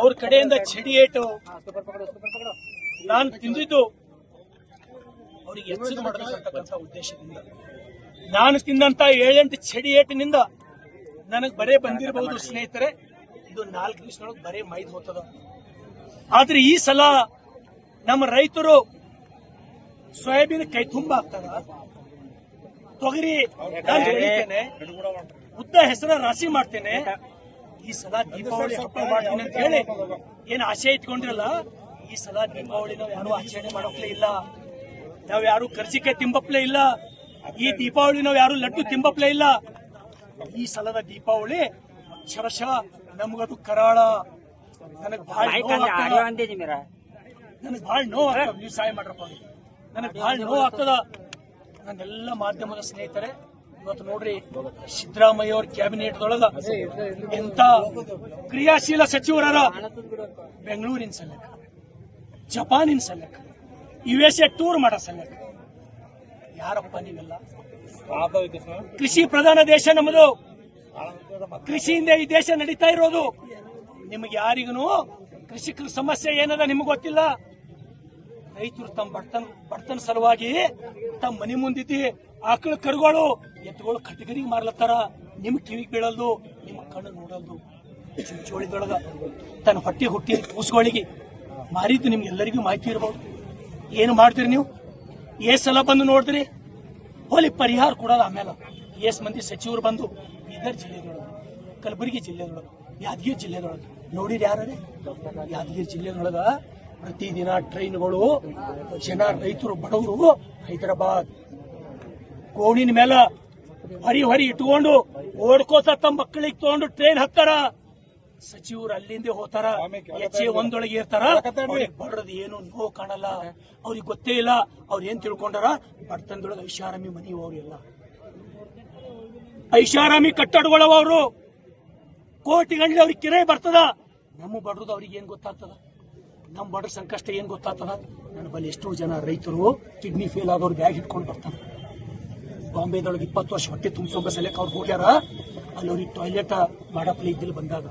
ಅವ್ರ ಕಡೆಯಿಂದ ಚಡಿ ಏಟು. ನಾನು ತಿಂದಿದ್ದು ಅವ್ರಿಗೆ ಎಚ್ಚರ ಮಾಡಬೇಕಂತಕ್ಕಂಥ ಉದ್ದೇಶದಿಂದ. ನಾನು ತಿಂದಂತ ಏಳೆಂಟು ಚಡಿ ಏಟಿನಿಂದ ನನಗೆ ಬರೇ ಬಂದಿರಬಹುದು ಸ್ನೇಹಿತರೆ. ಇದು ನಾಲ್ಕು ದಿವಸದೊಳಗೆ ಬರೇ ಮೈದ್ ಹೋಗ್ತದ ಆದ್ರೆ ಈ ಸಲ ನಮ್ಮ ರೈತರು ಸೋಯಾಬೀನ್ ಕೈ ತುಂಬ ಆಗ್ತದ ತೊಗರಿ ಉದ್ದ ಹೆಸರ ರಾಶಿ ಮಾಡ್ತೇನೆ. ಈ ಸಲ ದೀಪಾವಳಿ ಹಬ್ಬ ಮಾಡ್ತೀನಿ ಅಂತ ಹೇಳಿ ಏನ್ ಆಶೆ ಇಟ್ಕೊಂಡಿರಲ್ಲ ಈ ಸಲ ದೀಪಾವಳಿ ನಾವು ಯಾರು ಆಚರಣೆ ಮಾಡೋಕ್ಲೇ ಇಲ್ಲ. ನಾವು ಯಾರು ಕರ್ಜಿಕಾಯಿ ತಿಂಬಪ್ಲೇ ಇಲ್ಲ. ಈ ದೀಪಾವಳಿ ನಾವು ಯಾರು ಲಡ್ಡು ತಿಂಬಪ್ಲೇ ಇಲ್ಲ. ಈ ಸಲದ ದೀಪಾವಳಿ ಅಕ್ಷರಶಃ ನಮ್ಗದು ಕರಾಳ. ನನಗ್ ಬಹಳ ನನಗೆ ಬಹಳ ನೋವು ಆಗ್ತದ. ನೀವು ಸಹಾಯ ಮಾಡ್ರಪ್ಪ ನನಗೆ ಬಹಳ ನೋವು ಆಗ್ತದ. ನನ್ನೆಲ್ಲ ಮಾಧ್ಯಮದ ಸ್ನೇಹಿತರೆ, ಇವತ್ತು ನೋಡ್ರಿ ಸಿದ್ದರಾಮಯ್ಯ ಅವ್ರ ಕ್ಯಾಬಿನೆಟ್ ದೊಳಗ ಎಂತ ಕ್ರಿಯಾಶೀಲ ಸಚಿವರ ಬೆಂಗಳೂರಿನ ಸಲಕ, ಜಪಾನಿನ ಸಲಕ ಯು ಎಸ್ ಎ ಟೂರ್ ಮಾಡೋ ಸಲಕ. ಯಾರಪ್ಪ ನೀವೆಲ್ಲ? ಕೃಷಿ ಪ್ರಧಾನ ದೇಶ ನಮ್ಮದು. ಕೃಷಿಯಿಂದ ಈ ದೇಶ ನಡೀತಾ ಇರೋದು. ನಿಮಗೆ ಯಾರಿಗೂ ಕೃಷಿಕರ ಸಮಸ್ಯೆ ಏನದ ನಿಮಗೆ ಗೊತ್ತಿಲ್ಲ. ರೈತರು ತಮ್ಮ ಬಡತನ ಬಡತನ ಸಲುವಾಗಿ ತಮ್ಮ ಮನೆ ಮುಂದಿದ್ದಿ ಆಕಳ ಕರುಗಳು, ಎತ್ತುಗಳು ಕಟಗರಿಗೆ ಮಾರ್ಲತ್ತಾರ. ನಿಮ್ ಕಿವಿಗೆ ಬೀಳಲ್ದು ನಿಮ್ಮ ಕಣ್ಣು ನೋಡಲ್ದು. ಚಿಂಚೋಳಿದೊಳಗ ತನ್ನ ಹೊಟ್ಟೆ ಹುಟ್ಟಿ ಕೂಸುಗಳಿಗೆ ಮಾರಿದ್ದು ನಿಮ್ಗೆ ಎಲ್ಲರಿಗೂ ಮಾಹಿತಿ ಇರಬಹುದು ಏನು ಮಾಡ್ತೀರಿ ನೀವು? ಏ ಸಲ ಬಂದು ನೋಡಿದ್ರಿ? ಹೋಲಿ ಪರಿಹಾರ ಕೊಡೋದು ಆಮೇಲೆ ಎಸ್ ಮಂದಿ ಸಚಿವರು ಬಂದು ಬೀದರ್ ಜಿಲ್ಲೆದೊಳಗೆ, ಕಲಬುರಗಿ ಜಿಲ್ಲೆದೊಳಗೆ, ಯಾದಗಿರಿ ಜಿಲ್ಲೆದೊಳಗೆ. ನೋಡಿರಿ ಯಾರೇ ಯಾದಗಿರಿ ಜಿಲ್ಲೆದೊಳಗ ಪ್ರತಿದಿನ ಟ್ರೈನ್ಗಳು, ಜನ, ರೈತರು ಬಡವರು ಹೈದರಾಬಾದ್. ಕೋಣಿನ ಮೇಲೆ ಹರಿ ಹರಿ ಇಟ್ಕೊಂಡು ಓಡ್ಕೋತ ತಮ್ಮ ಮಕ್ಕಳಿಗೆ ತಗೊಂಡು ಟ್ರೈನ್ ಹತ್ತಾರ. ಸಚಿವರು ಅಲ್ಲಿಂದ ಹೋತಾರ, ಎಚ್ ಒಂದೊಳಗೆ ಇರ್ತಾರ. ಬಡ್ರದ ಏನು ನೋವು ಕಾಣಲ್ಲ. ಅವ್ರಿಗೆ ಗೊತ್ತೇ ಇಲ್ಲ. ಅವ್ರು ಏನ್ ತಿಳ್ಕೊಂಡಾರ? ಬಡತನದೊಳಗೆ ಐಷಾರಾಮಿ ಮನಿ ಅವ್ರೆಲ್ಲ ಐಷಾರಾಮಿ ಕಟ್ಟಡಗಳವ ಅವರು ಕೋಟಿ ಗಂಟೆ ಅವ್ರಿಗೆ ಕಿರೈ ಬರ್ತದ. ನಮ್ಮ ಬಡ್ರದು ಅವ್ರಿಗೆ ಏನ್ ಗೊತ್ತಾಗ್ತದ? ನಮ್ಮ ಬಡ್ರ ಸಂಕಷ್ಟ ಏನು ಗೊತ್ತಾತದ ನನ್ನ ಬಳಿ ಎಷ್ಟೋ ಜನ ರೈತರು ಕಿಡ್ನಿ ಫೇಲ್ ಆದವ್ರು ಬ್ಯಾಗ್ ಇಟ್ಕೊಂಡು ಬರ್ತಾರೆ. ಬಾಂಬೆದೊಳಗೆ ಇಪ್ಪತ್ತು ವರ್ಷ ಹೊಟ್ಟೆ ತುಂಬಿಸೋ ಸಲಕ್ಕೆ ಅವ್ರು ಹೋಗ್ಯಾರ, ಅಲ್ಲಿ ಅವ್ರಿಗೆ ಟಾಯ್ಲೆಟ್ ಮಾಡಪ್ಲೆ ಇದ್ದಿಲ್ಲ ಬಂದಾಗ.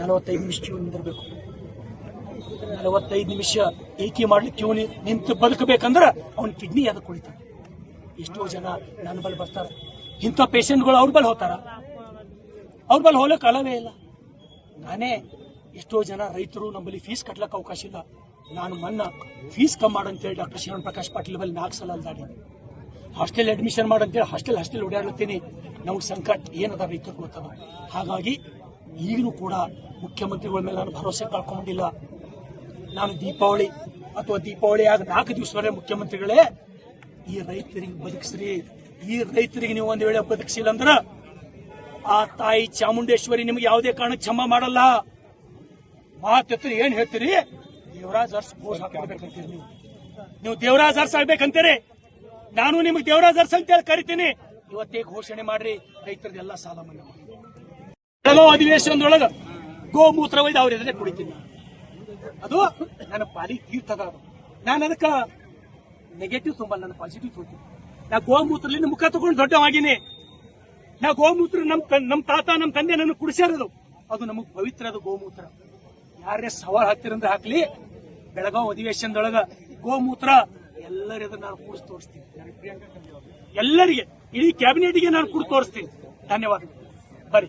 ನಲವತ್ತೈದು ನಿಮಿಷ ಕ್ಯೂ ನಿಂದಿರ್ಬೇಕು. ನಲವತ್ತೈದು ನಿಮಿಷ ಏಕೆ ಮಾಡ್ಲಿಕ್ಕೆ ಕ್ಯೂ ನಿಂತು ಬದುಕಬೇಕಂದ್ರೆ ಅವ್ನ ಕಿಡ್ನಿ ಅದಕ್ಕೆ ಕುಳಿತಾನೆ ಎಷ್ಟೋ ಜನ ನನ್ನ ಬಳಿ ಬರ್ತಾರೆ. ಇಂಥ ಪೇಷಂಟ್ಗಳು ಅವ್ರ ಬಳಿ ಹೋಗ್ತಾರ. ಅವ್ರ ಬಳಿ ಹೋಗಕ್ಕೆ ಅಲವೇ ಇಲ್ಲ. ನಾನೇ ಎಷ್ಟೋ ಜನ ರೈತರು ನಮ್ಮಲ್ಲಿ ಫೀಸ್ ಕಟ್ಲಕ್ಕೆ ಅವಕಾಶ ಇಲ್ಲ. ನಾನು ಮನ್ನ ಫೀಸ್ ಕಮ್ಮಿ ಮಾಡಂತೇಳಿ ಡಾಕ್ಟರ್ ಶಿವನ್ ಪ್ರಕಾಶ್ ಪಾಟೀಲ್ ಬಲ್ಲಿ ನಾಲ್ಕು ಸಲ ಅಲ್ದಾಡಿ. ಹಾಸ್ಟೆಲ್ ಅಡ್ಮಿಷನ್ ಮಾಡಂತೇಳಿ ಹಾಸ್ಟೆಲ್ ಹಾಸ್ಟೆಲ್ ಓಡಾಡ್ಲತ್ತೀನಿ. ನಮ್ಗೆ ಸಂಕಟ ಏನದ ರೈತರು ಗೊತ್ತದ? ಹಾಗಾಗಿ ಈಗಲೂ ಕೂಡ ಮುಖ್ಯಮಂತ್ರಿಗಳ ಮೇಲೆ ನಾನು ಭರವಸೆ ಕಳ್ಕೊಂಡಿಲ್ಲ ನಾನು ದೀಪಾವಳಿ ಅಥವಾ ದೀಪಾವಳಿ ಆಗ ನಾಲ್ಕು ದಿವಸವರೆ ಮುಖ್ಯಮಂತ್ರಿಗಳೇ, ಈ ರೈತರಿಗೆ ಬದುಕಿಸ್ರಿ. ಈ ರೈತರಿಗೆ ನೀವು ಒಂದು ವೇಳೆ ಬದುಕಿಸಿಲ್ಲ ಅಂದ್ರ ಆ ತಾಯಿ ಚಾಮುಂಡೇಶ್ವರಿ ನಿಮ್ಗೆ ಯಾವುದೇ ಕಾರಣಕ್ಕೆ ಕ್ಷಮ ಮಾಡಲ್ಲ. ಮಾತೆತ್ತರ ಏನ್ ಹೇಳ್ತೀರಿ? ದೇವರಾಜ್ ಅರ್ಸ್ ಬೋಸ್ ಹಾಕ್ಬೇಕಂತೀರಿ ನೀವು. ನೀವು ದೇವರಾಜ್ ಅರ್ಸ್ ಆಗ್ಬೇಕಂತೀರಿ? ನಾನು ನಿಮ್ಗೆ ದೇವರಾಜ್ ಅರ್ಸ್ ಅಂತ ಹೇಳಿ ಕರಿತೀನಿ. ಇವತ್ತೇ ಘೋಷಣೆ ಮಾಡ್ರಿ ರೈತರದೆಲ್ಲ ಸಾಲ ಮನ್ನಾ ಮಾಡಿ. ಅಧಿವೇಶನದೊಳಗ ಗೋಮೂತ್ರ ಒಯ್ದು ಅವ್ರ ಎದುರೇ ಕುಡಿತೀನಿ. ಅದು ನನ್ನ ಪಾಲಿ ತೀರ್ಥದ ಅದು. ನಾನು ಅದಕ್ಕ ನೆಗೆಟಿವ್ ತುಂಬಲ್ಲ ನನ್ನ ಪಾಸಿಟಿವ್ ತೊಗೊತೀನಿ ನಾ ಗೋಮೂತ್ರಲಿಂದ ಮುಖ ತಗೊಂಡು ದೊಡ್ಡವಾಗಿನಿ. ನಾ ಗೋಮೂತ್ರ ನಮ್ ನಮ್ಮ ನಮ್ ತಾತ, ನಮ್ ತಂದೆ ನನ್ನ ಕುಡಿಸ್ಯಾರದು. ಅದು ನಮಗ್ ಪವಿತ್ರ ಅದು ಗೋಮೂತ್ರ. ಯಾರೇ ಸವಾಲ್ ಹಾಕ್ತಿರಂದ್ರೆ ಹಾಕ್ಲಿ. ಬೆಳಗಾವ್ ಅಧಿವೇಶನದೊಳಗ ಗೋಮೂತ್ರ ಎಲ್ಲರಿಗೂ ನಾನು ಕೂಡ ತೋರಿಸ್ತೀನಿ. ಎಲ್ಲರಿಗೆ, ಇಡೀ ಕ್ಯಾಬಿನೆಟ್ಗೆ ನಾನು ಕೂಡ ತೋರಿಸ್ತೀನಿ. ಧನ್ಯವಾದ ಬರೀ